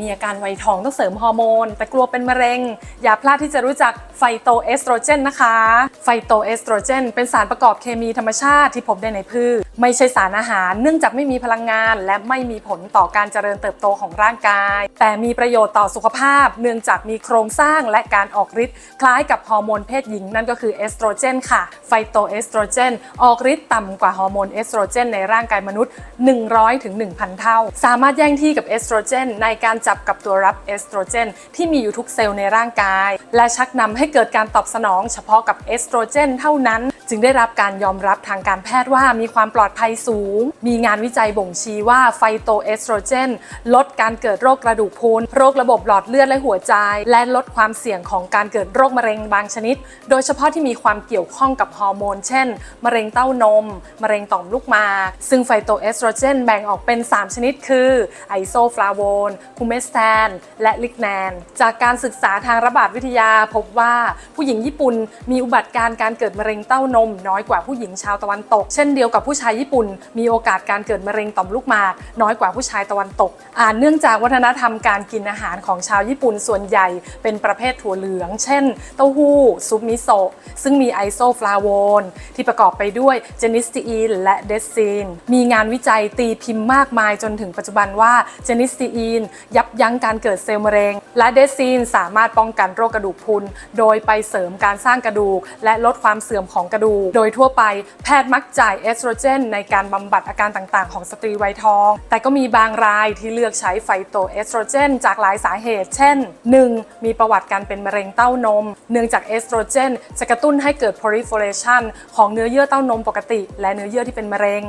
มีอาการไวยทองต้องเสริมฮอร์โมน แต่กลัวเป็นมะเร็ง อย่าพลาดที่จะรู้จักไฟโตเอสโตรเจนนะคะ ไฟโตเอสโตรเจนเป็นสารประกอบเคมีธรรมชาติที่พบได้ในพืช ไม่ใช่สารอาหาร เนื่องจากไม่มีพลังงาน และไม่มีผลต่อการเจริญเติบโตของร่างกาย แต่มีประโยชน์ต่อสุขภาพ เนื่องจากมีโครงสร้างและการออกฤทธิ์คล้ายกับฮอร์โมนเพศหญิงนั่นก็คือเอสโตรเจนค่ะ ไฟโตเอสโตรเจน ออกฤทธิ์ต่ำกว่าฮอร์โมนเอสโตรเจนในร่างกายมนุษย์ 100ถึง1,000 เท่า สามารถแย่งที่กับเอสโตรเจนในการจับกับตัวรับเอสโตรเจนที่มีอยู่ทุกเซลล์ในร่างกาย และชักนำให้เกิดการตอบสนองเฉพาะกับเอสโตรเจนเท่านั้น จึงได้รับการยอมรับทางการแพทย์ว่ามีความปลอดภัยสูง มีงานวิจัยบ่งชี้ว่าไฟโตเอสโตรเจน ลดการเกิดโรคกระดูกพรุนโรคระบบหลอดเลือดและหัวใจ และลดความเสี่ยงของการเกิดโรคมะเร็งบางชนิด โดยเฉพาะที่มีความเกี่ยวข้องกับฮอร์โมน เช่น มะเร็งเต้านม มะเร็งต่อมลูกหมากซึ่งไฟโตเอสโตรเจนแบ่งออกเป็น 3 ชนิด คือไอโซฟลาโวนคูเมสแทนและลิกแนน จากการศึกษาทางระบาดวิทยาพบว่าผู้หญิงญี่ปุ่นมีอุบัติการ์การเกิดมะเร็งเต้านมน้อยกว่าผู้หญิงชาวตะวันตก เช่นเดียวกับผู้ชายญี่ปุ่น มีโอกาสการเกิดมะเร็งต่อมลูกหมากน้อยกว่าผู้ชายตะวันตกอ่าเนื่องจากวัฒนธรรมการกินอาหารของชาวญี่ปุ่นส่วนใหญ่เป็นประเภทถั่วเหลือง เช่น เต้าหู้ ซุปมิโซะซึ่งมีไอโซฟลาโวนที่ประกอบไปด้วยเจนิสตีอีนและเดซีนมีงานวิจัยตีพิมพ์มากมายจนถึงปัจจุบันว่าเจนิสตีอีนยับยั้งการเกิดเซลล์มะเร็ง และเดซีนสามารถป้องกันโรคกระดูกพรุนโดยไปเสริมการสร้างกระดูก และลดความเสื่อมของกระดูกโดยทั่วไปแพทย์มักจ่ายเอสโตรเจน ในการบำบัดอาการต่างๆ ของสตรีวัยทอง แต่ก็มีบางรายที่เลือกใช้ไฟโตเอสโตรเจน จากหลายสาเหตุ เช่น 1. มีประวัติการเป็นมะเร็งเต้านม เนื่องจากเอสโตรเจน จะกระตุ้นให้เกิด proliferation ของเนื้อเยื่อเต้านมปกติ และเนื้อเยื่อที่เป็นมะเร็ง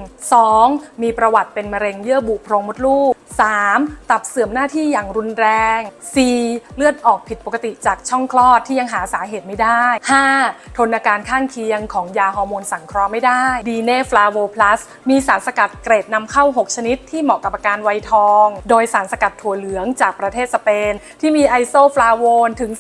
2. มีประวัติเป็นมะเร็งเยื่อบุโพรงมดลูก 3. ตับเสื่อมหน้าที่อย่างรุนแรง 4. เลือดออกผิดปกติจากช่องคลอดที่ยังหาสาเหตุไม่ได้ 5. ทนอาการข้างเคียงของยาฮอร์โมนสังเคราะห์ไม่ได้ดีเนฟลาโวพลัสมีสารสกัดเกรดนำเข้า 6 ชนิดที่เหมาะกับอาการไวยทอง โดยสารสกัดถั่วเหลืองจากประเทศสเปน ที่มีไอโซฟลาโวนถึง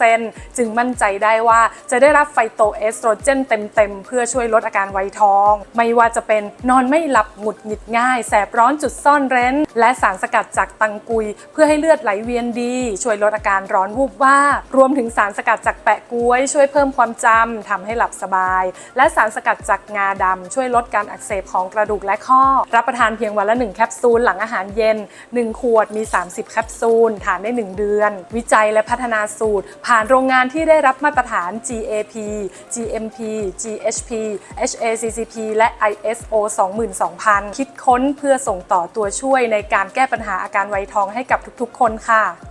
40%จึงมั่นใจได้ว่าจะได้รับไฟโตเอสโตรเจนเต็มๆ เพื่อช่วยลดอาการไวยทอง ไม่ว่าจะเป็นนอนไม่หลับหงุดหงิดง่าย แสบร้อนจุดซ่อนเร้นและสารสกัดจากตังกุย เพื่อให้เลือดไหลเวียนดี ช่วยลดอาการร้อนวูบวาบรวมถึงสารสกัดจากแปะกล้วย ช่วยเพิ่มความจำทำให้หลับสบาย และสารสกัดจากงาดำช่วยลดการอักเสบของกระดูกและข้อ รับประทานเพียงวันละ 1 แคปซูลหลังอาหารเย็น 1 ขวดมี 30 แคปซูลทานได้ 1 เดือน วิจัยและพัฒนาสูตร ผ่านโรงงานที่ได้รับมาตรฐาน GAP GMP GHP HACCP และ ISO 22000 คิดค้นเพื่อส่งต่อตัวช่วยในการการแก้ปัญหาอาการไวทองให้กับทุกๆ คนค่ะ